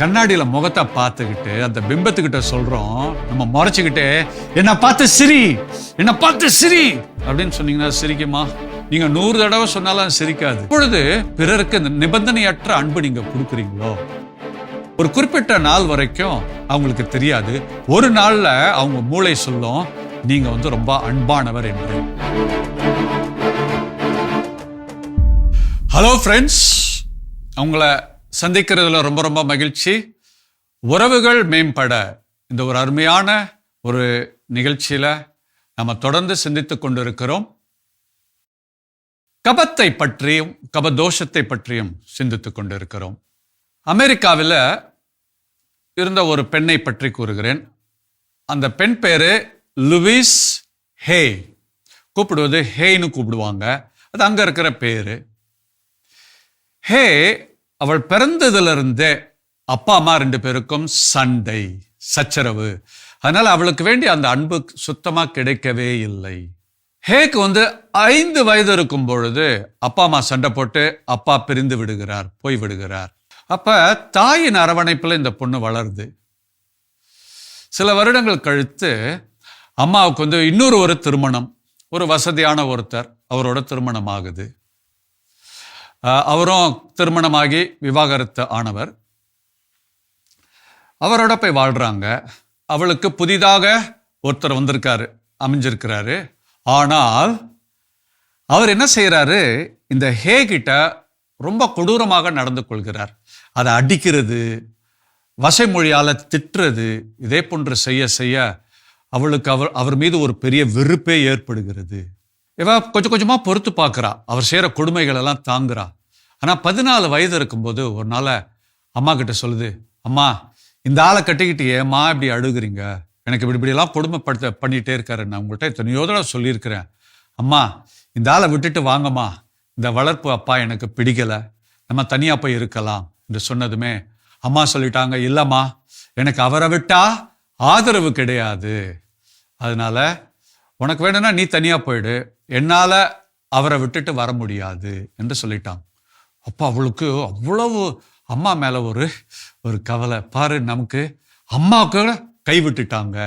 கண்ணாடியில முகத்தை பார்த்துக்கிட்டு அந்த பிம்பத்துக்கிட்ட சொல்றோம். நம்ம முறைச்சுக்கிட்டு என்ன பார்த்து சிரி என்ன பார்த்து சிரி அப்படின்னு சொன்னீங்கன்னா சிரிக்குமா? நீங்க நூறு தடவை சொன்னாலும் சிரிக்காது. இப்பொழுது பிறருக்கு இந்த நிபந்தனையற்ற அன்பு நீங்க கொடுக்குறீங்களோ? ஒரு குறிப்பிட்ட நாள் வரைக்கும் அவங்களுக்கு தெரியாது. ஒரு நாள்ல அவங்க மூளை சொல்லும் நீங்க வந்து ரொம்ப அன்பானவர் என்று. ஹலோ ஃப்ரெண்ட்ஸ் அவங்கள சந்திக்கிறதுல ரொம்ப ரொம்ப மகிழ்ச்சி. உறவுகள் மேம்பட. இந்த ஒரு அருமையான ஒரு நிகழ்ச்சியில் நம்ம தொடர்ந்து சிந்தித்து கொண்டிருக்கிறோம். கபத்தை பற்றியும் கபதோஷத்தை பற்றியும் சிந்தித்து கொண்டிருக்கிறோம். அமெரிக்காவில் இருந்த ஒரு பெண்ணை பற்றி கூறுகிறேன். அந்த பெண் பேரு லுவிஸ் ஹே. கூப்பிடுவது ஹேன்னு கூப்பிடுவாங்க. அது அங்க இருக்கிற பேரு. ஹே அவள் பிறந்ததிலிருந்தே அப்பா அம்மா ரெண்டு பேருக்கும் சண்டை சச்சரவு. அதனால அவளுக்கு வேண்டிய அந்த அன்பு சுத்தமா கிடைக்கவே இல்லை. ஹேக்கு வந்து ஐந்து வயது இருக்கும் பொழுது அப்பா அம்மா சண்டை போட்டு அப்பா பிரிந்து விடுகிறார் போய் விடுகிறார். அப்போ தாயின் அரவணைப்பில் இந்த பொண்ணு வளருது. சில வருடங்கள் கழித்து அம்மாவுக்கு வந்து இன்னொரு ஒரு திருமணம் ஒரு வசதியான ஒருத்தர் அவரோட திருமணம் ஆகுது அவரும் திருமணமாகி விவாகரத்து ஆனவர். அவரோட போய் வாழ்கிறாங்க அவளுக்கு புதிதாக ஒருத்தர் வந்திருக்காரு அமைஞ்சிருக்கிறாரு. ஆனால் அவர் என்ன செய்கிறாரு இந்த ஹே கிட்ட ரொம்ப கொடூரமாக நடந்து கொள்கிறார். அதை அடிக்கிறது வசை மொழியால் திட்டுறது இதே போன்று செய்ய செய்ய அவளுக்கு அவர் அவர் மீது ஒரு பெரிய வெறுப்பே ஏற்படுகிறது. இவ கொஞ்சம் கொஞ்சமாக பொறுத்து பார்க்குறா. அவர் செய்கிற கொடுமைகள் எல்லாம் தாங்குறா. ஆனால் பதினாலு வயது இருக்கும்போது ஒரு நாள் அம்மா கிட்ட சொல்லுது அம்மா இந்த ஆளை கட்டிக்கிட்டு ஏம்மா இப்படி அழுகுறீங்க? எனக்கு இப்படி இப்படிலாம் கொடுமைப்படுத்த பண்ணிட்டே இருக்காரு. நான் உங்கள்கிட்ட எத்தனையோ தடவை சொல்லியிருக்கிறேன். அம்மா இந்த ஆளை விட்டுட்டு வாங்கம்மா. இந்த வளர்ப்பு அப்பா எனக்கு பிடிக்கலை. நம்ம தனியாக போய் இருக்கலாம். என்று சொன்னதுமே அம்மா சொல்லிட்டாங்க இல்லைம்மா எனக்கு அவரை விட்டா ஆதரவு கிடையாது. அதனால உனக்கு வேணும்னா நீ தனியாக போயிடு. என்னால் அவரை விட்டுட்டு வர முடியாது என்று சொல்லிட்டான். அப்போ அவளுக்கு அவ்வளவு அம்மா மேலே ஒரு ஒரு கவலை. பாரு நமக்கு அம்மாவுக்கு கைவிட்டுட்டாங்க.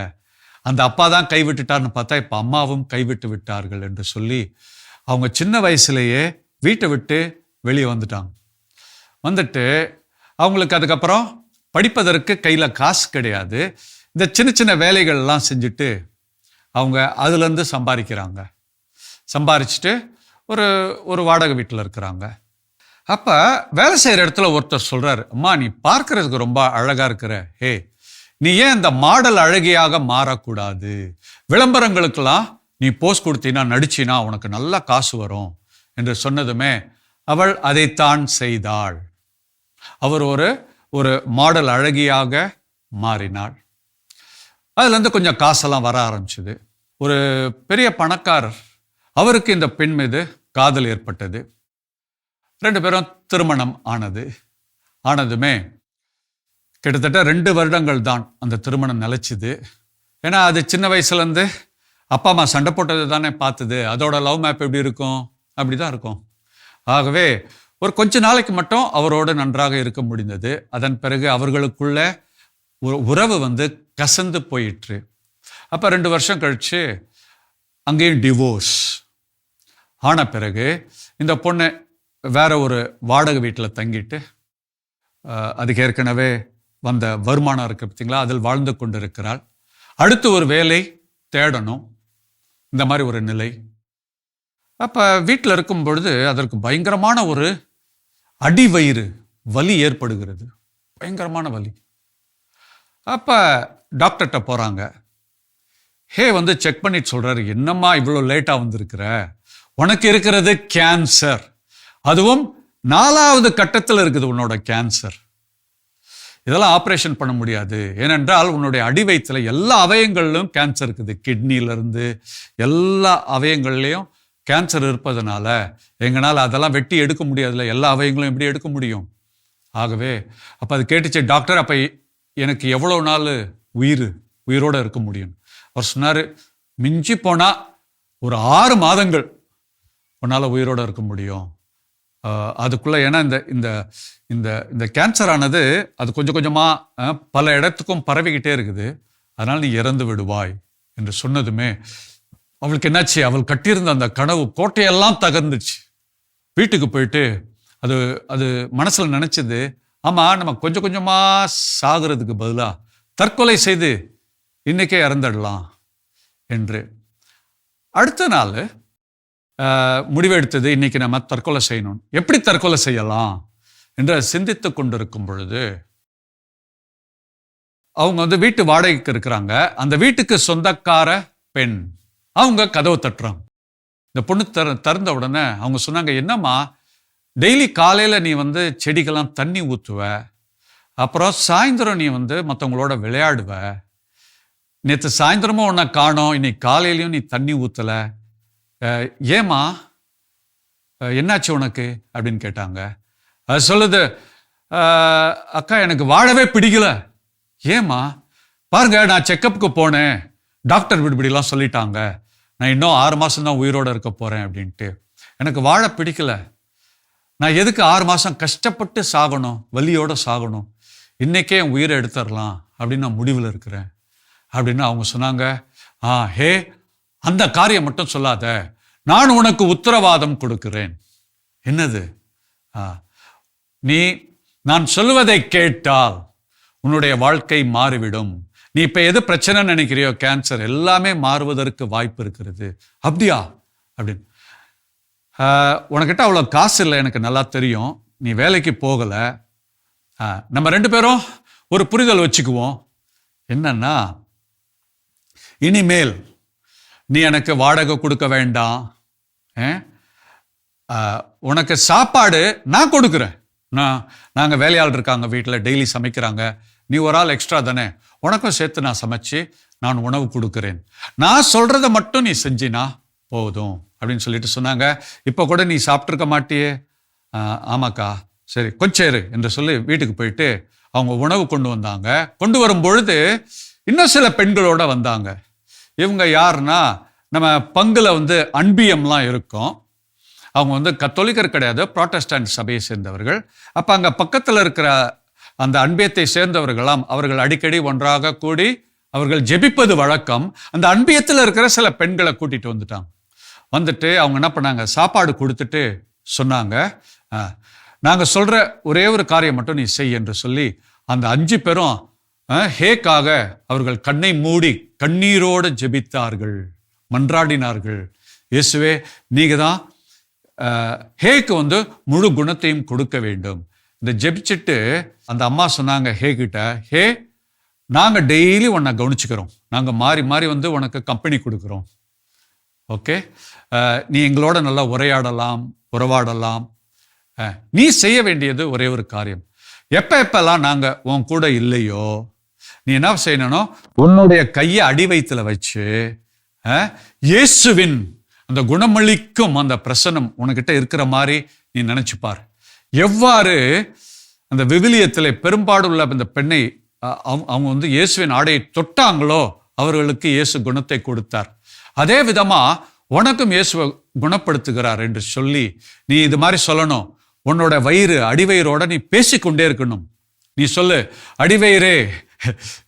அந்த அப்பா தான் கைவிட்டுட்டார்னு பார்த்தா இப்போ அம்மாவும் கைவிட்டு விட்டார்கள் என்று சொல்லி அவங்க சின்ன வயசுலேயே வீட்டை விட்டு வெளியே வந்துட்டாங்க. வந்துட்டு அவங்களுக்கு அதுக்கப்புறம் படிப்பதற்கு கையில் காசு கிடையாது. இந்த சின்ன சின்ன வேலைகள்லாம் செஞ்சுட்டு அவங்க அதுலேருந்து சம்பாதிக்கிறாங்க. சம்பாரிச்சுட்டு ஒரு ஒரு வாடகை வீட்டில் இருக்கிறாங்க. அப்போ வேலை செய்கிற இடத்துல ஒருத்தர் சொல்கிறாரு அம்மா நீ பார்க்கறதுக்கு ரொம்ப அழகாக இருக்கிற. ஹே நீ ஏன் இந்த மாடல் அழகியாக மாறக்கூடாது? விளம்பரங்களுக்கெல்லாம் நீ போஸ்ட் கொடுத்தீன்னா நடிச்சினா உனக்கு நல்லா காசு வரும். என்று சொன்னதுமே அவள் அதைத்தான் செய்தாள். அவர் ஒரு ஒரு மாடல் அழகியாக மாறினாள். அதுலேருந்து கொஞ்சம் காசெல்லாம் வர ஆரம்பிச்சுது. ஒரு பெரிய பணக்காரர். அவருக்கு இந்த பெண் மீது காதல் ஏற்பட்டது. ரெண்டு பேரும் திருமணம் ஆனது. ஆனதுமே கிட்டத்தட்ட ரெண்டு வருடங்கள் தான் அந்த திருமணம் நிலச்சிது. ஏன்னா அது சின்ன வயசுலேருந்து அப்பா அம்மா சண்டை போட்டது தானே பார்த்தது அதோட லவ் மேப் எப்படி இருக்கும்? அப்படி தான் இருக்கும். ஆகவே ஒரு கொஞ்ச நாளைக்கு மட்டும் அவரோடு நன்றாக இருக்க முடிந்தது. அதன் பிறகு அவர்களுக்குள்ள ஒரு உறவு வந்து கசந்து போயிற்று. அப்போ ரெண்டு வருஷம் கழிச்சு அங்கேயும் டிவோர்ஸ் ஆன பிறகு இந்த பொண்ணு வேற ஒரு வாடகை வீட்டில் தங்கிட்டு அதுக்கு ஏற்கனவே வந்த வருமானம் இருக்கு பார்த்தீங்களா அதில் வாழ்ந்து கொண்டிருக்கிறாள். அடுத்து ஒரு வேலை தேடணும். இந்த மாதிரி ஒரு நிலை. அப்போ வீட்டில் இருக்கும் பொழுது அதற்கு பயங்கரமான ஒரு அடிவயிறு வலி ஏற்படுகிறது. பயங்கரமான வலி. அப்போ டாக்டர்கிட்ட போகிறாங்க ஹே வந்து செக் பண்ணிட்டு சொல்கிறாரு என்னம்மா இவ்வளோ லேட்டாக வந்திருக்கிற? உனக்கு இருக்கிறது கேன்சர். அதுவும் நாலாவது கட்டத்தில் இருக்குது உன்னோட கேன்சர். இதெல்லாம் ஆப்ரேஷன் பண்ண முடியாது. ஏனென்றால் உன்னுடைய அடிவயிற்றுல எல்லா அவயங்களிலும் கேன்சர் இருக்குது. கிட்னிலேருந்து எல்லா அவயங்கள்லேயும் கேன்சர் இருப்பதனால எங்களால் அதெல்லாம் வெட்டி எடுக்க முடியாதுல்ல எல்லா அவயங்களும் எப்படி எடுக்க முடியும்? ஆகவே அப்போ அது கேட்டுச்சு டாக்டர் அப்போ எனக்கு எவ்வளோ நாள் உயிர் உயிரோட இருக்க முடியும்? அவர் சொன்னார் மிஞ்சி போனால் ஒரு ஆறு மாதங்கள் உன்னால் உயிரோடு இருக்க முடியும். அதுக்குள்ளே ஏன்னா இந்த இந்த இந்த இந்த கேன்சர் ஆனது அது கொஞ்சம் கொஞ்சமாக பல இடத்துக்கும் பரவிக்கிட்டே இருக்குது. அதனால் நீ இறந்து விடுவாய் என்று சொன்னதுமே அவளுக்கு என்னாச்சு? அவள் கட்டியிருந்த அந்த கனவு கோட்டையெல்லாம் தகர்ந்துச்சு. வீட்டுக்கு போயிட்டு அது அது மனசில் நினச்சது ஆமாம் நம்ம கொஞ்சம் கொஞ்சமாக சாகிறதுக்கு பதிலாக தற்கொலை செய்து இன்னைக்கே இறந்துடலாம் என்று. அடுத்த நாள் முடிவெடுத்தது இன்னைக்கு நம்ம தற்கொலை செய்யணும். எப்படி தற்கொலை செய்யலாம் என்று சிந்தித்து கொண்டிருக்கும் பொழுது அவங்க வந்து வீட்டு வாடகைக்கு இருக்கிறாங்க. அந்த வீட்டுக்கு சொந்தக்கார பெண். அவங்க கதவை தட்டுறாங்க. இந்த பொண்ணு தர திறந்த உடனே அவங்க சொன்னாங்க என்னம்மா டெய்லி காலையில் நீ வந்து செடிக்கெல்லாம் தண்ணி ஊற்றுவ அப்புறம் சாயந்தரம் நீ வந்து மற்றவங்களோட விளையாடுவ. நேற்று சாயந்தரமும் உன்னை காணோம் இன்னைக்கு காலையிலையும் நீ தண்ணி ஊற்றலை ஏம்மா? என்னாச்சு உனக்கு? அப்படின்னு கேட்டாங்க. அது சொல்லுது அக்கா எனக்கு வாழவே பிடிக்கல. ஏம்மா? பாருங்க நான் செக்கப்புக்கு போனேன். டாக்டர் விடுபடிலாம் சொல்லிட்டாங்க. நான் இன்னும் ஆறு மாதம் தான் உயிரோட இருக்க போகிறேன் அப்படின்ட்டு. எனக்கு வாழ பிடிக்கல. நான் எதுக்கு ஆறு மாதம் கஷ்டப்பட்டு சாகணும் வலியோடு சாகணும்? இன்றைக்கே என் உயிரை எடுத்துடலாம் அப்படின்னு நான் முடிவில் இருக்கிறேன். அப்படின்னு அவங்க சொன்னாங்க. ஆ ஹே அந்த காரியம் மட்டும் சொல்லாத. நான் உனக்கு உத்தரவாதம் கொடுக்கிறேன். என்னது? ஆ நீ நான் சொல்வதை கேட்டால் உன்னுடைய வாழ்க்கை மாறிவிடும். நீ இப்போ எது பிரச்சனை நினைக்கிறியோ கேன்சர் எல்லாமே மாறுவதற்கு வாய்ப்பு இருக்கிறது. அப்படியா? அப்படின்னு. உனக்கிட்ட அவ்வளோ காசு இல்லை எனக்கு நல்லா தெரியும். நீ வேலைக்கு போகலை. நம்ம ரெண்டு பேரும் ஒரு புரிதல் வச்சுக்குவோம். என்னன்னா இனிமேல் நீ எனக்கு வாடகை கொடுக்க வேண்டாம். ஆ? உனக்கு சாப்பாடு நான் கொடுக்குறேன். நான் நாங்கள் வேலையாள் இருக்காங்க வீட்டில் டெய்லி சமைக்கிறாங்க. நீ ஒரு ஆள் எக்ஸ்ட்ரா தானே? உனக்கும் சேர்த்து நான் சமைச்சு நான் உணவு கொடுக்குறேன். நான் சொல்கிறத மட்டும் நீ செஞ்சினா போதும் அப்படின்னு சொல்லிட்டு சொன்னாங்க. இப்போ கூட நீ சாப்பிட்ருக்க மாட்டியே? ஆமாக்கா. சரி கொஞ்சம் இரு என்று சொல்லி வீட்டுக்கு போயிட்டு அவங்க உணவு கொண்டு வந்தாங்க. கொண்டு வரும் பொழுது இன்னும் சில பெண்களோட வந்தாங்க. இவங்க யாருன்னா நம்ம பங்கில் வந்து அன்பியம்லாம் இருக்கும். அவங்க வந்து கத்தோலிக்கர் கிடையாது ப்ராட்டஸ்டன்ட் சபையை சேர்ந்தவர்கள். அப்போ அங்கே பக்கத்தில் இருக்கிற அந்த அன்பியத்தை சேர்ந்தவர்களாம் அவர்கள் அடிக்கடி ஒன்றாக கூடி அவர்கள் ஜெபிப்பது வழக்கம். அந்த அன்பியத்தில் இருக்கிற சில பெண்களை கூட்டிட்டு வந்துட்டாங்க. வந்துட்டு அவங்க என்ன பண்ணாங்க? சாப்பாடு கொடுத்துட்டு சொன்னாங்க. நாங்கள் சொல்கிற ஒரே ஒரு காரியம் மட்டும் நீ செய் என்று சொல்லி அந்த அஞ்சு பேரும் ஹேக்காக அவர்கள் கண்ணை மூடி கண்ணீரோடு ஜெபித்தார்கள். மன்றாடினார்கள். இயேசுவே நீங்கள் தான் ஹேக்கு வந்து முழு குணத்தையும் கொடுக்க வேண்டும். இந்த ஜெபிச்சுட்டு அந்த அம்மா சொன்னாங்க ஹே கிட்ட ஹே நாங்கள் டெய்லி உன்னை கவனிச்சுக்கிறோம். நாங்கள் மாறி மாறி வந்து உனக்கு கம்பெனி கொடுக்குறோம். ஓகே? நீ எங்களோட நல்லா உரையாடலாம் உறவாடலாம். நீ செய்ய வேண்டியது ஒரே ஒரு காரியம். எப்போ எப்பெல்லாம் நாங்கள் உன் கூட இல்லையோ நீ என்ன செய்யணும் உன்னுடைய கையை அடி வயித்துல வச்சு இயேசுவின் அந்த குணமளிக்கும் அந்த பிரசனம் உனக்கிட்ட இருக்கிற மாதிரி நீ நினைச்சுப்பார். எவ்வாறு அந்த விவிலியத்தில் பெரும்பாடுள்ள இந்த பெண்ணை அவங்க வந்து இயேசுவின் ஆடையை தொட்டாங்களோ அவர்களுக்கு இயேசு குணத்தை கொடுத்தார். அதே விதமாக உனக்கும் இயேசுவை குணப்படுத்துகிறார் என்று சொல்லி நீ இது மாதிரி சொல்லணும். உன்னோட வயிறு அடிவயிறோட நீ பேசிக்கொண்டே இருக்கணும். நீ சொல்லு அடிவயிறே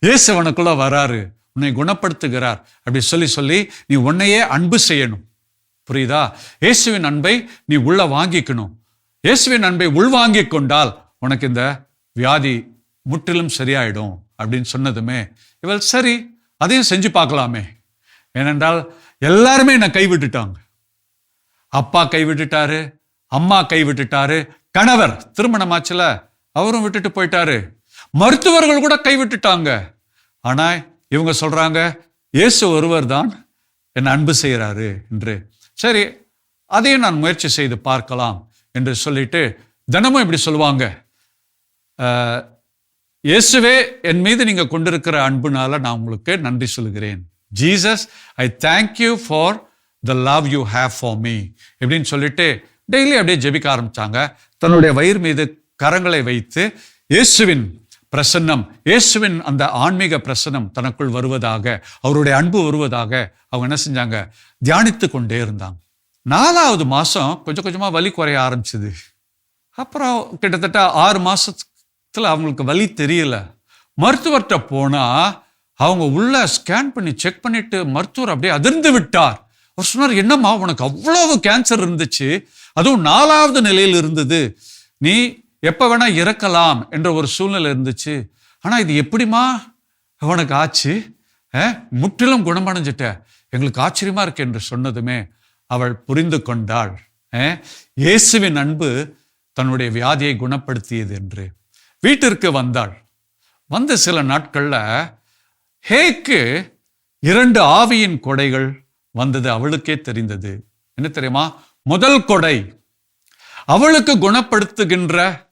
இயேசு உனக்குள்ள வராரு. உன்னை குணப்படுத்துகிறார். அப்படி சொல்லி சொல்லி நீ உன்னையே அன்பு செய்யணும். புரியுதா? இயேசுவின் அன்பை நீ உள்ள வாங்கிக்கணும். இயேசுவின் அன்பை உள்வாங்கிக் கொண்டால் உனக்கு இந்த வியாதி முற்றிலும் சரியாயிடும் அப்படின்னு சொன்னதுமே இவள் சரி அதையும் செஞ்சு பார்க்கலாமே. ஏனென்றால் எல்லாருமே என்னை கைவிட்டுட்டாங்க. அப்பா கைவிட்டுட்டாரு அம்மா கைவிட்டுட்டாரு கணவர் திருமணமாச்சுல அவரும் விட்டுட்டு போயிட்டாரு. மருத்துவர்கள் கூட கைவிட்டுட்டாங்க. ஆனா இவங்க சொல்றாங்க இயேசு ஒருவர் தான் என்னை அன்பு செய்கிறாரு என்று. சரி அதையும் நான் முயற்சி செய்து பார்க்கலாம். என்று சொல்லிட்டு தினமும் இப்படி சொல்லுவாங்க. இயேசுவே என் மீது நீங்கள் கொண்டிருக்கிற அன்புனால நான் உங்களுக்கு நன்றி சொல்கிறேன் Jesus I thank you for the love you have for me இப்படின்னு சொல்லிட்டு டெய்லி அப்படியே ஜெபிக்க ஆரம்பித்தாங்க தன்னுடைய வயிறு மீது கரங்களை வைத்து இயேசுவின் பிரசன்னம் இயேசுவின் அந்த ஆன்மீக பிரசன்னம் தனக்குள் வருவதாக அவருடைய அன்பு வருவதாக அவங்க என்ன செஞ்சாங்க? தியானித்து கொண்டே இருந்தாங்க. நாலாவது மாதம் கொஞ்சம் கொஞ்சமாக வலி குறைய ஆரம்பிச்சது. அப்புறம் கிட்டத்தட்ட ஆறு மாதத்தில் அவங்களுக்கு வலி தெரியல. மருத்துவர்கிட்ட போனால் அவங்க உள்ள ஸ்கேன் பண்ணி செக் பண்ணிட்டு மருத்துவர் அப்படியே அதிர்ந்து விட்டார். அவர் சொன்னார் என்னம்மா உனக்கு அவ்வளவு கேன்சர் இருந்துச்சு. அதுவும் நாலாவது நிலையில் இருந்தது. நீ எப்போ வேணால் இறக்கலாம் என்ற ஒரு சூழ்நிலை இருந்துச்சு. ஆனால் இது எப்படிம்மா? உனக்கு ஆச்சு. முற்றிலும் குணமடைஞ்சிட்ட. எங்களுக்கு ஆச்சரியமாக இருக்கு என்று சொன்னதுமே அவள் புரிந்து கொண்டாள். இயேசுவின் அன்பு தன்னுடைய வியாதியை குணப்படுத்தியது என்று. வீட்டிற்கு வந்தாள். வந்த சில நாட்களில் ஹேக்கு இரண்டு ஆவியின் கொடைகள் வந்தது அவளுக்கே தெரிந்தது. என்ன தெரியுமா? முதல் கொடை. அவளுக்கு குணப்படுத்துகின்ற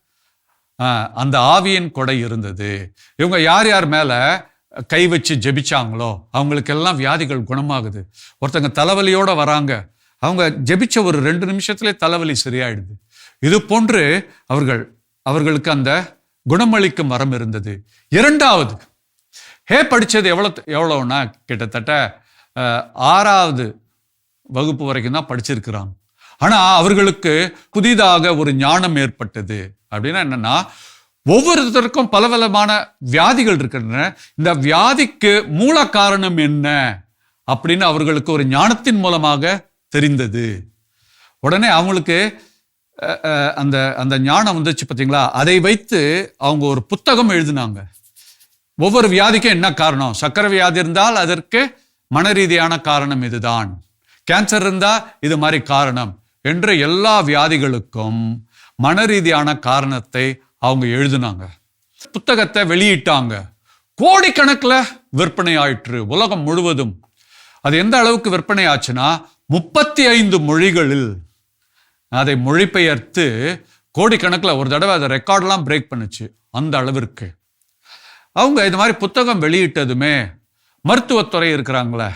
ஆ, அந்த ஆவியின் கொடை இருந்தது. இவங்க யார் யார் மேலே கை வச்சு ஜெபிச்சாங்களோ அவங்களுக்கெல்லாம் வியாதிகள் குணமாகுது. ஒருத்தங்க தலைவலியோடு வராங்க. அவங்க ஜெபிச்ச ஒரு ரெண்டு நிமிஷத்திலே தலைவலி சரியாயிடுது. இது போன்று அவர்கள் அவர்களுக்கு அந்த குணமளிக்கும் வரம் இருந்தது. இரண்டாவது ஹே படிச்சது எவ்வளவு எவ்வளோன்னா கிட்டத்தட்ட ஆறாவது வகுப்பு வரைக்கும் தான் படிச்சிருக்கிறாங்க ஆனால் அவர்களுக்கு புதிதாக ஒரு ஞானம் ஏற்பட்டது. அப்படின்னா என்னென்னா ஒவ்வொருத்தருக்கும் பலவிதமான வியாதிகள் இருக்கின்றன. இந்த வியாதிக்கு மூல காரணம் என்ன? அப்படின்னு அவர்களுக்கு ஒரு ஞானத்தின் மூலமாக தெரிந்தது. உடனே அவங்களுக்கு அந்த அந்த ஞானம் வந்துச்சு பார்த்தீங்களா அதை வைத்து அவங்க ஒரு புத்தகம் எழுதினாங்க. ஒவ்வொரு வியாதிக்கும் என்ன காரணம்? சக்கரை வியாதி இருந்தால் அதற்கு மன ரீதியான காரணம் இதுதான். கேன்சர் இருந்தால் இது மாதிரி காரணம் என்று எல்லா வியாதிகளுக்கும் மன ரீதியான காரணத்தை அவங்க எழுதினாங்க. புத்தகத்தை வெளியிட்டாங்க. கோடிக்கணக்கில் விற்பனை ஆயிற்று. உலகம் முழுவதும். அது எந்த அளவுக்கு விற்பனை ஆச்சுன்னா முப்பத்தி ஐந்து மொழிகளில் அதை மொழிபெயர்த்து கோடிக்கணக்கில் ஒரு தடவை அதை ரெக்கார்ட்லாம் பிரேக் பண்ணுச்சு அந்த அளவிற்கு. அவங்க இது மாதிரி புத்தகம் வெளியிட்டதுமே மருத்துவத்துறை இருக்கிறாங்களே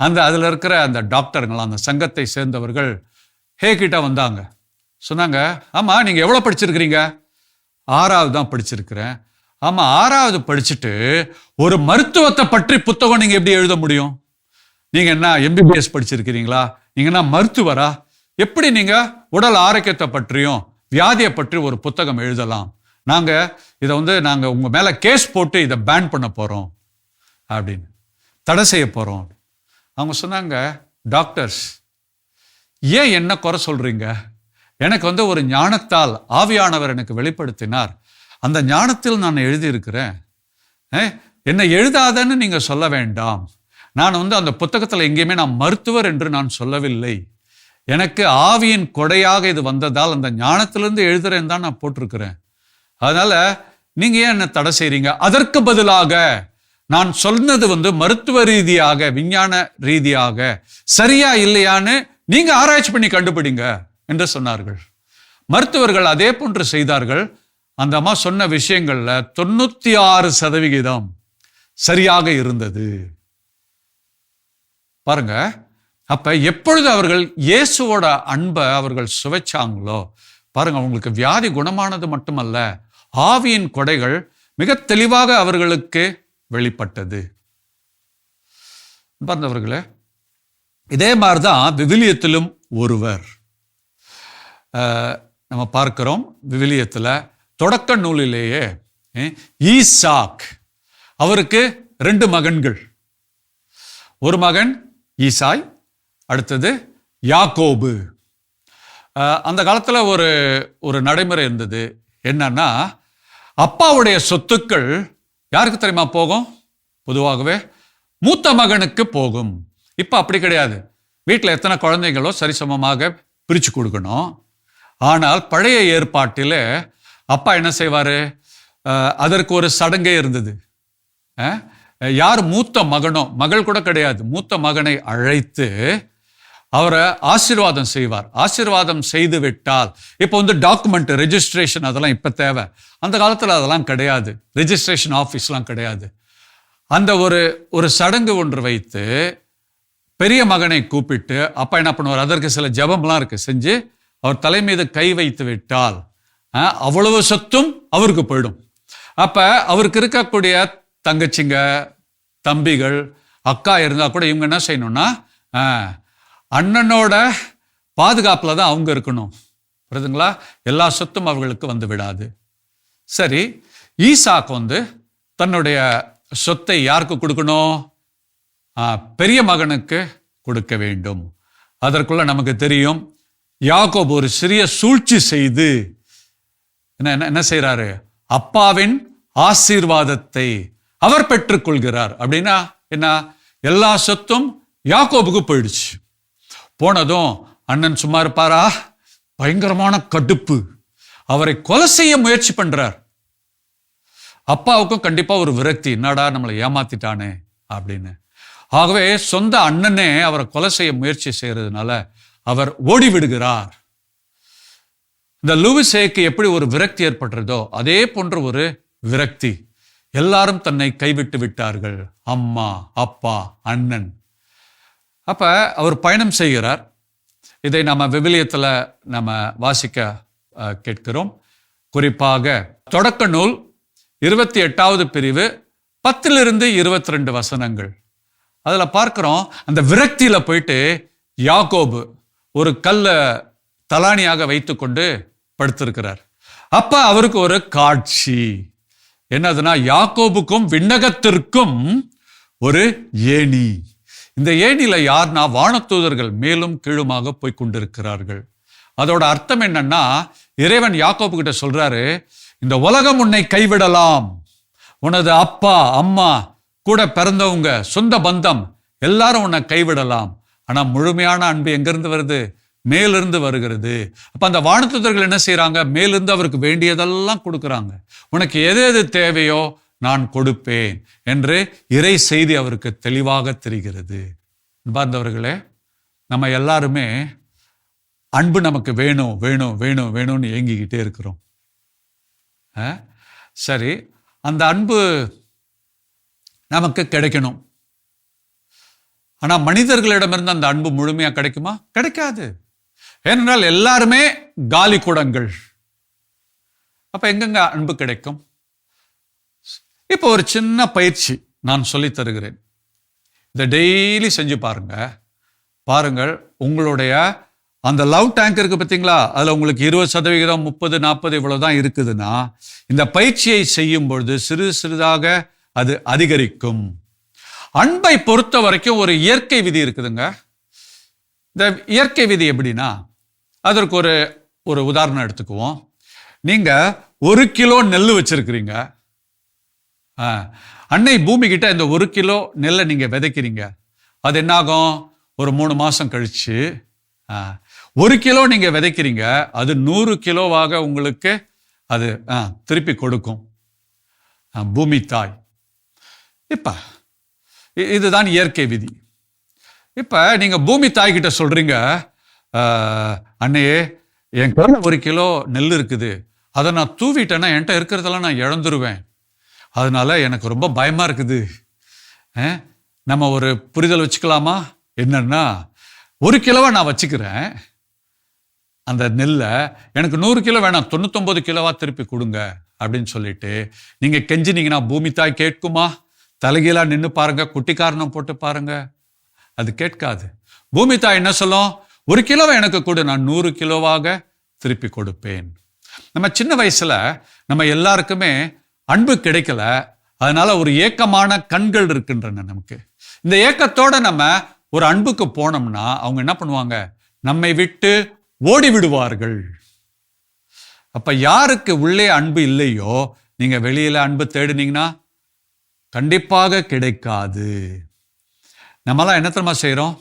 அந்த அதில் இருக்கிற அந்த டாக்டருங்களா அந்த சங்கத்தை சேர்ந்தவர்கள் ஹே கிட்ட வந்தாங்க. சொன்னாங்க ஆமாம் நீங்கள் எவ்வளோ படிச்சிருக்கிறீங்க? ஆறாவது தான் படிச்சிருக்கிறேன். ஆமாம் ஆறாவது படிச்சுட்டு ஒரு மருத்துவத்தை பற்றி புத்தகம் நீங்கள் எப்படி எழுத முடியும்? நீங்கள் என்ன எம்பிபிஎஸ் படிச்சிருக்கிறீங்களா? நீங்கள் என்ன மருத்துவரா? எப்படி நீங்கள் உடல் ஆரோக்கியத்தை பற்றியும் வியாதியை பற்றி ஒரு புத்தகம் எழுதலாம்? நாங்கள் இதை வந்து நாங்கள் உங்கள் மேலே கேஸ் போட்டு இதை பேன் பண்ண போகிறோம் அப்படின்னு. தடை செய்ய போகிறோம் அவங்க சொன்னாங்க டாக்டர்ஸ் ஏன் என்ன குறை சொல்றீங்க? எனக்கு வந்து ஒரு ஞானத்தால் ஆவியானவர் எனக்கு வெளிப்படுத்தினார். அந்த ஞானத்தில் நான் எழுதியிருக்கிறேன். ஏ, என்னை எழுதாதன்னு நீங்க சொல்ல வேண்டாம். நான் வந்து அந்த புத்தகத்தில் எங்கேயுமே நான் மருத்துவர் என்று நான் சொல்லவில்லை. எனக்கு ஆவியின் கொடையாக இது வந்ததால் அந்த ஞானத்திலிருந்து எழுதுறேன்னு தான் நான் போட்டிருக்கிறேன். அதனால் நீங்கள் ஏன் என்ன தடை செய்கிறீங்க அதற்கு பதிலாக நான் சொன்னது வந்து மருத்துவ ரீதியாக விஞ்ஞான ரீதியாக சரியா இல்லையான்னு நீங்கள் ஆராய்ச்சி பண்ணி கண்டுபிடிங்க என்று சொன்னார்கள். மருத்துவர்கள் அதே போன்று செய்தார்கள். அந்த அம்மா சொன்ன விஷயங்களில் தொண்ணூற்றி ஆறு சதவிகிதம் சரியாக இருந்தது. பாருங்க. அப்ப எப்பொழுது அவர்கள் இயேசுவோட அன்பை அவர்கள் சுவைச்சாங்களோ? பாருங்க அவங்களுக்கு வியாதி குணமானது மட்டுமல்ல ஆவியின் கொடைகள் மிக தெளிவாக அவர்களுக்கு வெளிப்பட்டது. பார்த்தவர்களே இதே மாதிரிதான் விவிலியத்திலும் ஒருவர். நம்ம பார்க்கிறோம் விவிலியத்தில் தொடக்க நூலிலேயே ஈசாக். அவருக்கு ரெண்டு மகன்கள். ஒரு மகன் ஈசாய் அடுத்தது யாக்கோபு. அந்த காலத்தில் ஒரு ஒரு நடைமுறை இருந்தது. என்னன்னா அப்பாவுடைய சொத்துக்கள் யாருக்கு தெரியுமா போகும்? பொதுவாகவே மூத்த மகனுக்கு போகும். இப்போ அப்படி கிடையாது. வீட்டில் எத்தனை குழந்தைங்களோ சரிசமமாக பிரித்து கொடுக்கணும். ஆனால் பழைய ஏற்பாட்டில் அப்பா என்ன செய்வார்? அதற்கு ஒரு சடங்கே இருந்தது. யார் மூத்த மகனோ? மகள் கூட கிடையாது. மூத்த மகனை அழைத்து அவரை ஆசீர்வாதம் செய்வார். ஆசீர்வாதம் செய்து விட்டால் இப்போ வந்து டாக்குமெண்ட் ரெஜிஸ்ட்ரேஷன் அதெல்லாம் இப்போ தேவை. அந்த காலத்தில் அதெல்லாம் கிடையாது. ரெஜிஸ்ட்ரேஷன் ஆஃபீஸ்லாம் கிடையாது. அந்த ஒரு ஒரு சடங்கு ஒன்று வைத்து பெரிய மகனை கூப்பிட்டு அப்பா என்ன பண்ணுவார்? அதற்கு சில ஜெபம்லாம் இருக்குது செஞ்சு அவர் தலை மீது கை வைத்து விட்டால் அவ்வளவு சொத்தும் அவருக்கு போயிடும். அப்போ அவருக்கு இருக்கக்கூடிய தங்கச்சிங்க தம்பிகள் அக்கா இருந்தால் கூட இவங்க என்ன செய்யணும்னா அண்ணனோட பாதுகாப்பில் தான் அவங்க இருக்கணும். புரியுதுங்களா? எல்லா சொத்தும் அவர்களுக்கு வந்து விடாது. சரி ஈசாக்கு வந்து தன்னுடைய சொத்தை யாருக்கு கொடுக்கணும்? பெரிய மகனுக்கு கொடுக்க வேண்டும். அதற்குள்ள நமக்கு தெரியும் யாக்கோப் ஒரு சிறிய சூழ்ச்சி செய்து என்ன என்ன- என்ன செய்கிறாரு அப்பாவின் ஆசீர்வாதத்தை அவர் பெற்றுக்கொள்கிறார். அப்படின்னா என்ன? எல்லா சொத்தும் யாக்கோபுக்கு போயிடுச்சு. போனதும் அண்ணன் சும்மா இருப்பாரா? பயங்கரமான கடுப்பு. அவரை கொலை செய்ய முயற்சி பண்றார். அப்பாவுக்கும் கண்டிப்பா ஒரு விரக்தி. என்னடா நம்மளை ஏமாத்திட்டானே அப்படின்னு. ஆகவே சொந்த அண்ணனே அவரை கொலை செய்ய முயற்சி செய்யறதுனால அவர் ஓடி விடுகிறார் இந்த லூவிசேக்கு எப்படி ஒரு விரக்தி ஏற்படுறதோ அதே போன்ற ஒரு விரக்தி. எல்லாரும் தன்னை கைவிட்டு விட்டார்கள். அம்மா அப்பா அண்ணன். அப்ப அவர் பயணம் செய்கிறார். இதை நம்ம விவிலியத்தில் நம்ம வாசிக்க கேட்கிறோம். குறிப்பாக தொடக்க நூல் இருபத்தி எட்டாவது பிரிவு பத்திலிருந்து இருபத்தி ரெண்டு வசனங்கள். அதில் பார்க்குறோம் அந்த விரக்தியில் போயிட்டு யாகோபு ஒரு கல்லை தலானியாக வைத்துக்கொண்டு படுத்திருக்கிறார். அப்போ அவருக்கு ஒரு காட்சி. என்னதுன்னா யாக்கோபுக்கும் விண்ணகத்திற்கும் ஒரு ஏணி. இந்த ஏணியில யார்னா வானத்தூதர்கள் மேலும் கீழுமாக போய் கொண்டிருக்கிறார்கள். அதோட அர்த்தம் என்னன்னா இறைவன் யாக்கோபு கிட்ட சொல்றாரு இந்த உலகம் உன்னை கைவிடலாம். உனது அப்பா அம்மா கூட பிறந்தவங்க சொந்த பந்தம் எல்லாரும் உன்னை கைவிடலாம். ஆனால் முழுமையான அன்பு எங்கிருந்து வருது? மேலிருந்து வருகிறது. அப்போ அந்த வானத்துதர்கள் என்ன செய்கிறாங்க மேலிருந்து அவருக்கு வேண்டியதெல்லாம் கொடுக்குறாங்க. உனக்கு எது எது தேவையோ நான் கொடுப்பேன் என்று இறை செய்தி அவருக்கு தெளிவாக தெரிகிறது. பார்ந்தவர்களே நம்ம எல்லாருமே அன்பு நமக்கு வேணும் வேணும் வேணும் வேணும்னு ஏங்கிக்கிட்டே இருக்கிறோம். ஆ? சரி அந்த அன்பு நமக்கு கிடைக்கணும். ஆனால் மனிதர்களிடமிருந்து அந்த அன்பு முழுமையாக கிடைக்குமா? கிடைக்காது. ஏனென்றால் எல்லாருமே காலி கூடங்கள். அப்ப எங்கெங்க அன்பு கிடைக்கும்? இப்போ ஒரு சின்ன பயிற்சி நான் சொல்லி தருகிறேன். இதை டெய்லி செஞ்சு பாருங்க. பாருங்கள் உங்களுடைய அந்த லவ் டேங்க் இருக்கு பார்த்தீங்களா? அதில் உங்களுக்கு இருபது சதவிகிதம் முப்பது நாற்பது இவ்வளோ தான் இருக்குதுன்னா இந்த பயிற்சியை செய்யும் பொழுது சிறு சிறிதாக அது அதிகரிக்கும். அன்பை பொறுத்த வரைக்கும் ஒரு இயற்கை விதி இருக்குதுங்க. இந்த இயற்கை விதி எப்படின்னா அதற்கு ஒரு ஒரு உதாரணம் எடுத்துக்குவோம். நீங்கள் ஒரு கிலோ நெல் வச்சுருக்கிறீங்க. ஆ, அன்னை பூமிக்கிட்ட இந்த ஒரு கிலோ நெல்லை நீங்கள் விதைக்கிறீங்க. அது என்னாகும்? ஒரு மூணு மாதம் கழிச்சு. ஆ, ஒரு கிலோ நீங்கள் விதைக்கிறீங்க. அது நூறு கிலோவாக உங்களுக்கு அது ஆ, திருப்பி கொடுக்கும். ஆ, பூமி தாய். இப்போ இதுதான் இயற்கை விதி. இப்போ நீங்கள் பூமி தாய்கிட்ட சொல்கிறீங்க அன்னையே என் கடையில் ஒரு கிலோ நெல் இருக்குது. அதை நான் தூவிட்டேன்னா என்கிட்ட இருக்கிறதெல்லாம் நான் இழந்துருவேன். அதனால எனக்கு ரொம்ப பயமாக இருக்குது. நம்ம ஒரு புரிதல் வச்சுக்கலாமா? என்னன்னா ஒரு கிலோவை நான் வச்சுக்கிறேன். அந்த நெல்லை எனக்கு நூறு கிலோ வேணாம் தொண்ணூத்தொம்பது கிலோவா திருப்பி கொடுங்க அப்படின்னு சொல்லிட்டு நீங்கள் கெஞ்சினீங்கன்னா பூமி தாய் கேட்குமா? தலைகீழாக நின்று பாருங்க குட்டி காரணம் போட்டு பாருங்க. அது கேட்காது. பூமி தாய் என்ன சொல்லும்? ஒரு கிலோவை எனக்கு கொடு நான் நூறு கிலோவாக திருப்பி கொடுப்பேன். நம்ம சின்ன வயசுல நம்ம எல்லாருக்குமே அன்பு கிடைக்கல. அதனால ஒரு ஏக்கமான கண்கள் இருக்கின்றன நமக்கு. இந்த ஏக்கத்தோட நம்ம ஒரு அன்புக்கு போனோம்னா அவங்க என்ன பண்ணுவாங்க? நம்மை விட்டு ஓடி விடுவார்கள் அப்ப யாருக்கு உள்ளே அன்பு இல்லையோ நீங்க வெளியில அன்பு தேடுனீங்கன்னா கண்டிப்பாக கிடைக்காது. நம்மலாம் என்ன தெரியுமா செய்கிறோம்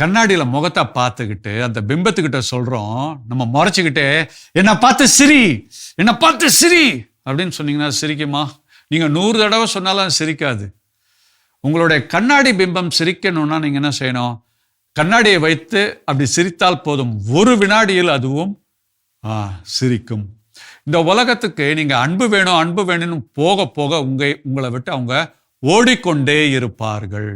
கண்ணாடியில் முகத்தை பார்த்துக்கிட்டு அந்த பிம்பத்துக்கிட்ட சொல்கிறோம் நம்ம முறைச்சிக்கிட்டு என்னை பார்த்து சிரி என்னை பார்த்து சிரி அப்படின்னு சொன்னீங்கன்னா சிரிக்குமா? நீங்கள் நூறு தடவை சொன்னாலும் அது சிரிக்காது. உங்களுடைய கண்ணாடி பிம்பம் சிரிக்கணும்னா நீங்கள் என்ன செய்யணும்? கண்ணாடியை வைத்து அப்படி சிரித்தால் போதும். ஒரு வினாடியில் அதுவும் சிரிக்கும். இந்த உலகத்துக்கு நீங்கள் அன்பு வேணும் அன்பு வேணும்னு போக போக உங்கள் உங்களை விட்டு அவங்க ஓடிக்கொண்டே இருப்பார்கள்.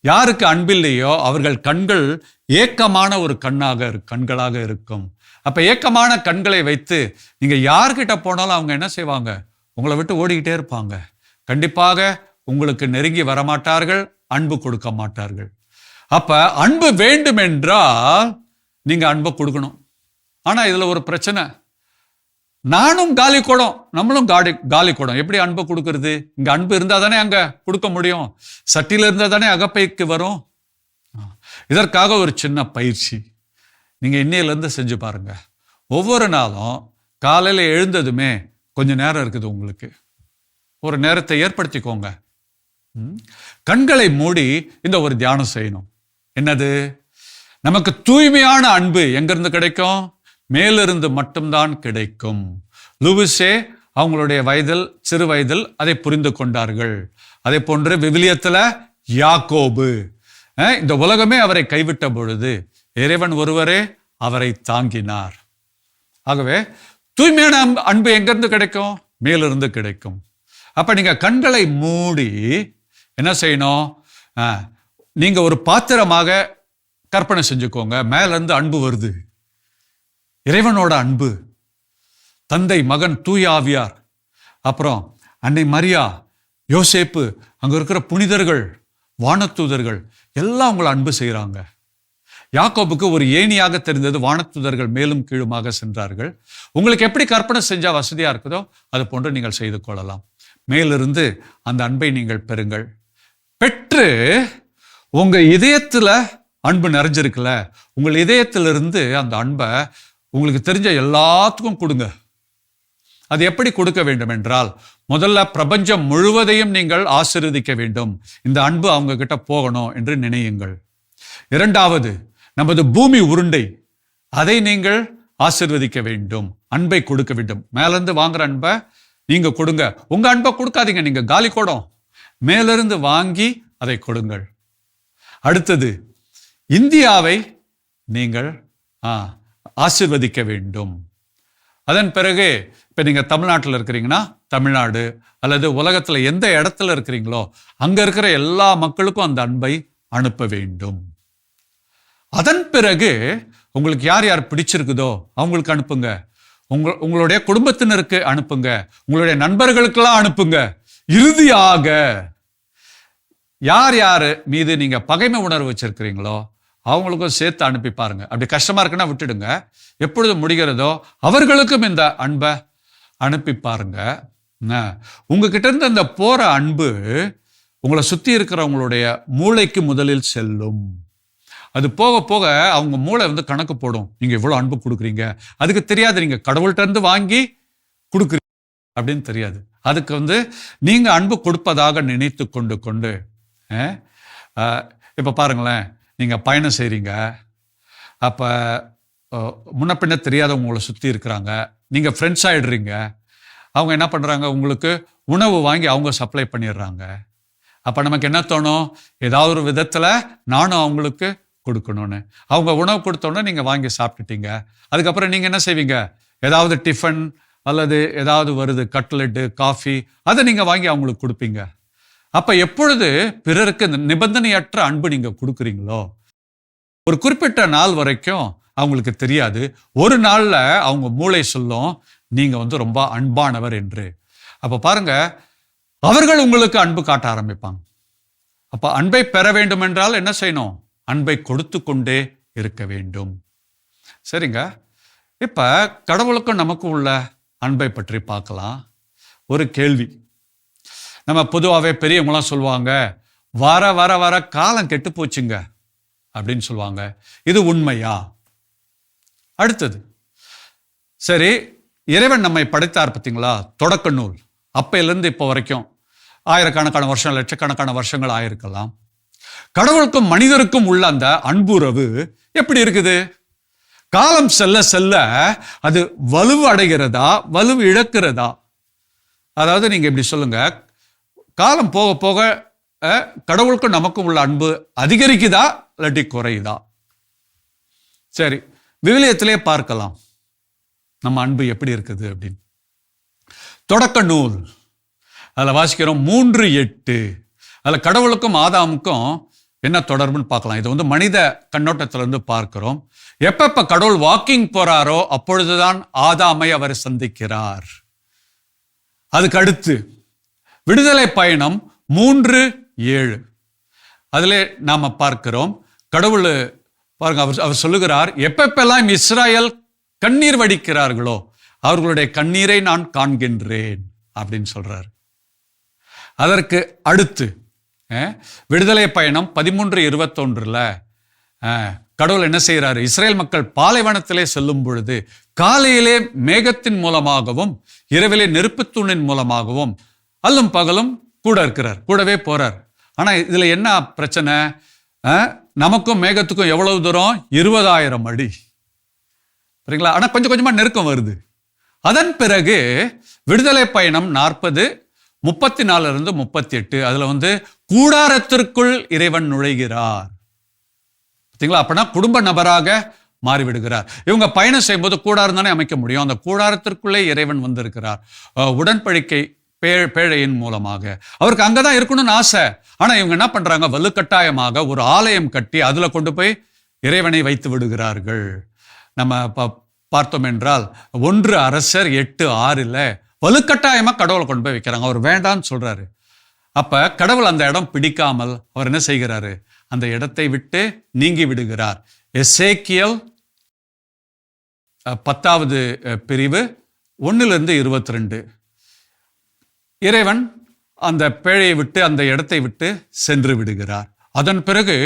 யாருக்கு அன்பில்லையோ அவர்கள் கண்கள் ஏக்கமான ஒரு கண்ணாக கண்களாக இருக்கும். அப்போ ஏக்கமான கண்களை வைத்து நீங்கள் யார்கிட்ட போனாலும் அவங்க என்ன செய்வாங்க? உங்களை விட்டு ஓடிக்கிட்டே இருப்பாங்க. கண்டிப்பாக உங்களுக்கு நெருங்கி வரமாட்டார்கள் அன்பு கொடுக்க மாட்டார்கள். அப்போ அன்பு வேண்டும் என்றால் அன்பை கொடுக்கணும். ஆனால் இதில் ஒரு பிரச்சனை. நானும் காலி குடம். நம்மளும் காலி காலி குடம். எப்படி அன்பை கொடுக்கறது? இங்கே அன்பு இருந்தால் தானே அங்கே கொடுக்க முடியும். சட்டியில் இருந்தால் தானே அகப்பைக்கு வரும். இதற்காக ஒரு சின்ன பயிற்சி. நீங்கள் இன்னையிலேருந்து செஞ்சு பாருங்க. ஒவ்வொரு நாளும் காலையில் எழுந்ததுமே கொஞ்சம் நேரம் இருக்குது உங்களுக்கு. ஒரு நேரத்தை ஏற்படுத்திக்கோங்க. ம்? கண்களை மூடி இந்த ஒரு தியானம் செய்யணும். என்னது? நமக்கு தூய்மையான அன்பு எங்கேருந்து கிடைக்கும்? மேலிருந்து மட்டும்தான் கிடைக்கும். லூவிஸே அவங்களுடைய வயதில் சிறு வயதில் அதை புரிந்து கொண்டார்கள். அதே போன்று விவிலியத்தில் யாக்கோபு. இந்த உலகமே அவரை கைவிட்ட பொழுது இறைவன் ஒருவரே அவரை தாங்கினார். ஆகவே தூய்மையான அன்பு- அன்பு கிடைக்கும்? மேலிருந்து கிடைக்கும். அப்போ நீங்கள் கண்களை மூடி என்ன செய்யணும்? நீங்கள் ஒரு பாத்திரமாக கற்பனை செஞ்சுக்கோங்க. மேலேருந்து அன்பு வருது. இறைவனோட அன்பு தந்தை மகன் தூய ஆவியார் அப்புறம் அன்னை மரியா யோசேப்பு அங்கே இருக்கிற புனிதர்கள் வானத்தூதர்கள் எல்லாம் உங்களை அன்பு செய்கிறாங்க யாக்கோபுக்கு ஒரு ஏணியாக தெரிந்தது வானத்துதர்கள் மேலும் கீழுமாக சென்றார்கள். உங்களுக்கு எப்படி கற்பனை செஞ்சால் வசதியாக இருக்குதோ அது போன்று நீங்கள் செய்து கொள்ளலாம். மேலிருந்து அந்த அன்பை நீங்கள் பெறுங்கள். பெற்று உங்கள் இதயத்தில் அன்பு நிறைஞ்சிருக்குல்ல உங்கள் இதயத்திலிருந்து அந்த அன்பை உங்களுக்கு தெரிஞ்ச எல்லாத்துக்கும் கொடுங்க. அது எப்படி கொடுக்க வேண்டும் என்றால் முதல்ல பிரபஞ்சம் முழுவதையும் நீங்கள் ஆசிர்வதிக்க வேண்டும். இந்த அன்பு அவங்க கிட்ட போகணும் என்று நினையுங்கள். இரண்டாவது நமது பூமி உருண்டை. அதை நீங்கள் ஆசிர்வதிக்க வேண்டும். அன்பை கொடுக்க வேண்டும். மேலேருந்து வாங்குற அன்பை நீங்க கொடுங்க. உங்க அன்பை கொடுக்காதீங்க. நீங்க காலி கூடம். மேலிருந்து வாங்கி அதை கொடுங்கள். அடுத்தது இந்தியாவை நீங்கள் ஆ, ஆசிர்வதிக்க வேண்டும். அதன் பிறகு இப்போ நீங்கள் தமிழ்நாட்டில் இருக்கிறீங்கன்னா தமிழ்நாடு அல்லது உலகத்தில் எந்த இடத்துல இருக்கிறீங்களோ அங்கே இருக்கிற எல்லா மக்களுக்கும் அந்த அன்பை அனுப்ப வேண்டும். அதன் பிறகு உங்களுக்கு யார் யார் பிடிச்சிருக்குதோ அவங்களுக்கு அனுப்புங்க. உங்க உங்களுடைய குடும்பத்தினருக்கு அனுப்புங்க. உங்களுடைய நண்பர்களுக்கெல்லாம் அனுப்புங்க. இறுதியாக யார் யார் மீது நீங்கள் பகைமை உணர்வு வச்சிருக்கிறீங்களோ அவங்களுக்கும் சேர்த்து அனுப்பி பாருங்க. அப்படி கஷ்டமா இருக்குன்னா விட்டுடுங்க. எப்பொழுது முடிகிறதோ அவர்களுக்கும் இந்த அன்பை அனுப்பி பாருங்க. உங்ககிட்ட இருந்து அந்த போற அன்பு உங்களை சுத்தி இருக்கிறவங்களுடைய மூளைக்கு முதலில் செல்லும். அது போக போக அவங்க மூளை வந்து கணக்கு போடும். நீங்க இவ்வளவு அன்பு கொடுக்குறீங்க. அதுக்கு தெரியாது. நீங்க கடவுள்கிட்ட இருந்து வாங்கி கொடுக்குறீங்க அப்படின்னு தெரியாது. அதுக்கு வந்து நீங்க அன்பு கொடுப்பதாக நினைத்து கொண்டு கொண்டு அஹ், இப்ப பாருங்களேன். நீங்கள் பயணம் செய்கிறீங்க அப்போ முன்ன பின்ன தெரியாதவங்க உங்களை சுற்றி இருக்கிறாங்க. நீங்கள் ஃப்ரெண்ட்ஸ் ஆயிடுறீங்க. அவங்க என்ன பண்ணுறாங்க உங்களுக்கு உணவு வாங்கி அவங்க சப்ளை பண்ணிடுறாங்க. அப்போ நமக்கு என்ன தோணும்? ஏதாவது ஒரு விதத்தில் நானும் அவங்களுக்கு கொடுக்கணும்னு. அவங்க உணவு கொடுத்தோன்னே நீங்கள் வாங்கி சாப்பிட்டுட்டீங்க. அதுக்கப்புறம் நீங்கள் என்ன செய்வீங்க? ஏதாவது டிஃபன் அல்லது ஏதாவது வருது கட்லெட்டு காஃபி அதை நீங்கள் வாங்கி அவங்களுக்கு கொடுப்பீங்க. அப்ப எப்பொழுது பிறருக்கு நிபந்தனையற்ற அன்பு நீங்க கொடுக்குறீங்களோ? ஒரு குறிப்பிட்ட நாள் வரைக்கும் அவங்களுக்கு தெரியாது. ஒரு நாள்ல அவங்க மூளை சொல்லும் நீங்க வந்து ரொம்ப அன்பானவர் என்று. அப்ப பாருங்க அவர்கள் உங்களுக்கு அன்பு காட்ட ஆரம்பிப்பாங்க. அப்ப அன்பை பெற வேண்டும் என்றால் என்ன செய்யணும்? அன்பை கொடுத்து கொண்டே இருக்க வேண்டும். சரிங்க. இப்ப கடவுளுக்கும் நமக்கும் உள்ள அன்பை பற்றி பார்க்கலாம். ஒரு கேள்வி. நம்ம பொதுவாகவே பெரியவங்களாம் சொல்லுவாங்க வர வர வர காலம் கெட்டு போச்சுங்க அப்படின்னு சொல்லுவாங்க. இது உண்மையா? அடுத்தது சரி இறைவன் நம்மை படைத்தார் பார்த்தீங்களா? தொடக்க நூல். அப்பையிலேருந்து இப்போ வரைக்கும் ஆயிரக்கணக்கான வருஷம் லட்சக்கணக்கான வருஷங்கள் ஆயிருக்கலாம். கடவுளுக்கும் மனிதருக்கும் உள்ள அந்த அன்புறவு எப்படி இருக்குது? காலம் செல்ல செல்ல அது வலுவு அடைகிறதா? வலுவு இழக்கிறதா? அதாவது நீங்கள் இப்படி சொல்லுங்கள் காலம் போக போக கடவுளுக்கும் நமக்கும் உள்ள அன்பு அதிகரிக்குதா இல்லாட்டி குறையுதா? சரி விவிலியத்திலே பார்க்கலாம். நம்ம அன்பு எப்படி இருக்குது அப்படின்னு. தொடக்க நூல். அதில் வாசிக்கிறோம் மூன்று எட்டு. அதில் கடவுளுக்கும் ஆதாமுக்கும் என்ன தொடர்புன்னு பார்க்கலாம். இது வந்து மனித கண்ணோட்டத்திலிருந்து பார்க்கிறோம். எப்பப்போ கடவுள் வாக்கிங் போகிறாரோ அப்பொழுதுதான் ஆதாமை அவர் சந்திக்கிறார். அதுக்கு அடுத்து விடுதலை பயணம் மூன்று ஏழு. அதிலே நாம பார்க்கிறோம். கடவுள் பாருங்க அவர் அவர் சொல்லுகிறார் எப்பப்பெல்லாம் இஸ்ராயல் கண்ணீர் வடிக்கிறார்களோ அவர்களுடைய கண்ணீரை நான் காண்கின்றேன் அப்படின்னு சொல்றார். அதற்கு அடுத்து விடுதலை பயணம் பதிமூன்று இருபத்தொன்றுல கடவுள் என்ன செய்கிறாரு? இஸ்ரேல் மக்கள் பாலைவனத்திலே செல்லும் பொழுது காலையிலே மேகத்தின் மூலமாகவும் இரவிலே நெருப்புத்தூணின் மூலமாகவும் அல்லும் பகலும் கூட இருக்கிறார் கூடவே போறார். ஆனா இதுல என்ன பிரச்சனை? நமக்கும் மேகத்துக்கும் எவ்வளவு தூரம்? இருபதாயிரம் அடி. சரிங்களா ஆனா கொஞ்சம் கொஞ்சமா நெருக்கம் வருது. அதன் பிறகு விடுதலை பயணம் நாற்பது முப்பத்தி நாலுல இருந்து முப்பத்தி எட்டு அதுல வந்து கூடாரத்திற்குள் இறைவன் நுழைகிறார். பார்த்தீங்களா அப்பனா குடும்ப நபராக மாறிவிடுகிறார். இவங்க பயணம் செய்யும்போது கூடாரம் தானே அமைக்க முடியும்? அந்த கூடாரத்திற்குள்ளே இறைவன் வந்திருக்கிறார். உடன்படிக்கை பே பேழையின் மூலமாக. அவருக்கு அங்கதான் இருக்கணும்னு ஆசை. ஆனா இவங்க என்ன பண்றாங்க? வலுக்கட்டாயமாக ஒரு ஆலயம் கட்டி அதுல கொண்டு போய் இறைவனை வைத்து விடுகிறார்கள். நம்ம ப- பார்த்தோம் என்றால் ஒன்று அரசர் எட்டு ஆறில் வலுக்கட்டாயமா கடவுளை கொண்டு போய் வைக்கிறாங்க. அவர் வேண்டான்னு சொல்றாரு. அப்ப கடவுள் அந்த இடம் பிடிக்காமல் அவர் என்ன செய்கிறாரு? அந்த இடத்தை விட்டு நீங்கி விடுகிறார். எசேக்கியல் பத்தாவது பிரிவு ஒன்றுலேருந்து இருபத்தி ரெண்டு இறைவன் அந்த பேழையை விட்டு அந்த இடத்தை விட்டு சென்று விடுகிறார். அதன் பிறகு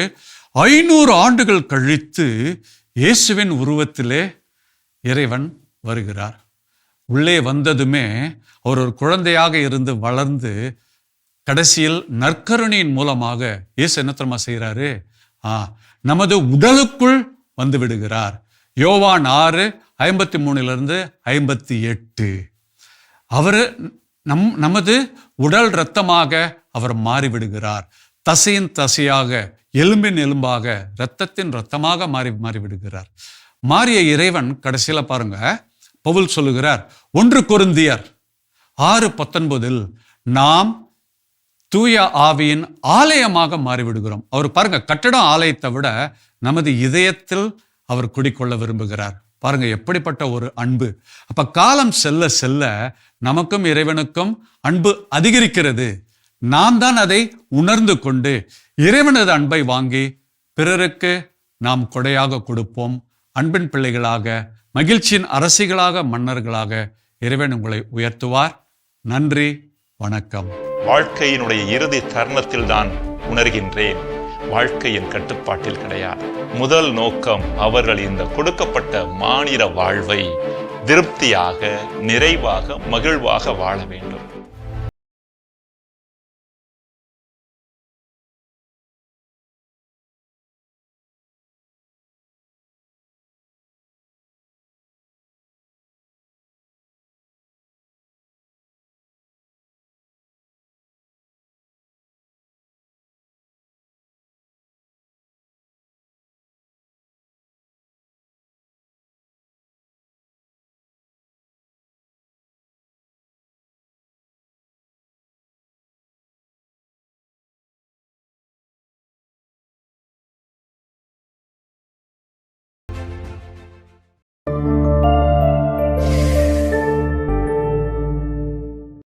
ஐநூறு ஆண்டுகள் கழித்து இயேசுவின் உருவத்திலே இறைவன் வருகிறார். உள்ளே வந்ததுமே அவர் ஒரு குழந்தையாக இருந்து வளர்ந்து கடைசியில் நற்கருணையின் மூலமாக இயேசு என்ன செய்கிறாரு? ஆ நமது உடலுக்குள் வந்து விடுகிறார். யோவான் ஆறு ஐம்பத்தி மூணுலேருந்து ஐம்பத்தி எட்டு. அவர் நம் நமது உடல் இரத்தமாக அவர் மாறிவிடுகிறார். தசையின் தசையாக எலும்பின் எலும்பாக இரத்தத்தின் இரத்தமாக மாறி மாறிவிடுகிறார். மாறிய இறைவன் கடைசியில பாருங்க பவுல் சொல்லுகிறார் ஒன்று குருந்தியர் ஆறு பத்தொன்பதில் நாம் தூய ஆவியின் ஆலயமாக மாறிவிடுகிறோம். அவர் பாருங்க கட்டடம் ஆலயத்தை விட நமது இதயத்தில் அவர் குடிக்கொள்ள விரும்புகிறார். பாருங்க எப்படிப்பட்ட ஒரு அன்பு. அப்ப காலம் செல்ல செல்ல நமக்கும் இறைவனுக்கும் அன்பு அதிகரிக்கிறது. நாம் தான் அதை உணர்ந்து கொண்டு இறைவனது அன்பை வாங்கி பிறருக்கு நாம் கொடையாக கொடுப்போம். அன்பின் பிள்ளைகளாக மகிழ்ச்சியின் அரசிகளாக மன்னர்களாக இறைவன் உங்களை உயர்த்துவார். நன்றி வணக்கம். வாழ்க்கையினுடைய இறுதி தருணத்தில் தான் உணர்கின்றேன். வாழ்க்கையின் கட்டுப்பாட்டில் கிடையாது. முதல் நோக்கம் அவர்கள் இந்த கொடுக்கப்பட்ட மாநில வாழ்வை திருப்தியாக நிறைவாக மகிழ்வாக வாழ வேண்டும்.